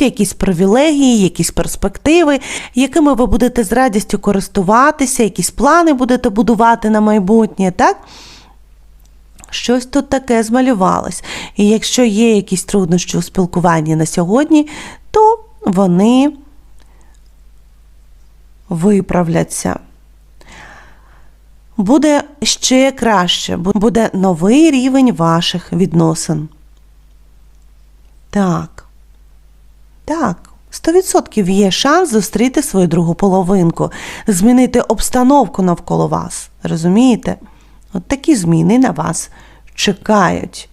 будуть якісь привілегії, якісь перспективи, якими ви будете з радістю користуватися, якісь плани будете будувати на майбутнє, так? Щось тут таке змалювалось. І якщо є якісь труднощі у спілкуванні на сьогодні, то вони виправляться. Буде ще краще, буде новий рівень ваших відносин. Так. Так. 100% є шанс зустріти свою другу половинку, змінити обстановку навколо вас. Розумієте? От такі зміни на вас чекають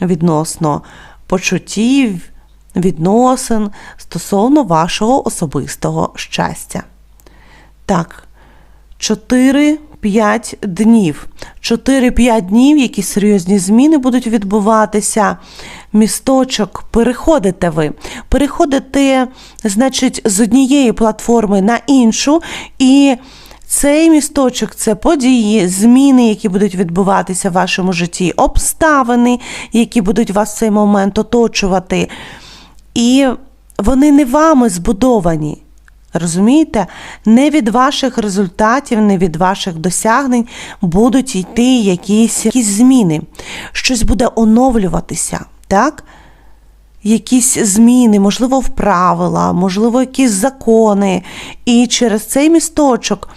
відносно почуттів, відносин стосовно вашого особистого щастя. Так, 4-5 днів. 4-5 днів, які серйозні зміни будуть відбуватися. Місточок переходите ви. Переходите, значить, з однієї платформи на іншу, і цей місточок це події, зміни, які будуть відбуватися в вашому житті, обставини, які будуть вас в цей момент оточувати. І вони не вами збудовані. Розумієте? Не від ваших результатів, не від ваших досягнень будуть йти якісь, якісь зміни. Щось буде оновлюватися, так? Якісь зміни, можливо, в правила, можливо, якісь закони. І через цей місточок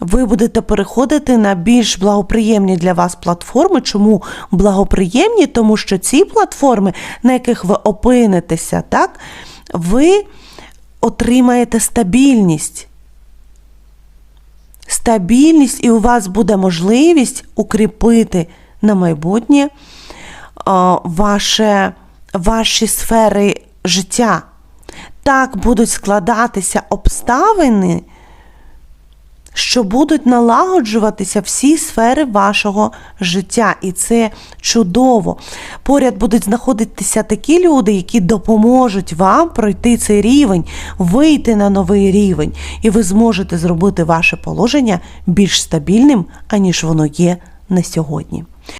ви будете переходити на більш благоприємні для вас платформи. Чому благоприємні? Тому що ці платформи, на яких ви опинитеся, так, ви отримаєте стабільність. Стабільність, і у вас буде можливість укріпити на майбутнє ваше, ваші сфери життя. Так будуть складатися обставини, що будуть налагоджуватися всі сфери вашого життя, і це чудово. Поряд будуть знаходитися такі люди, які допоможуть вам пройти цей рівень, вийти на новий рівень, і ви зможете зробити ваше положення більш стабільним, аніж воно є на сьогодні.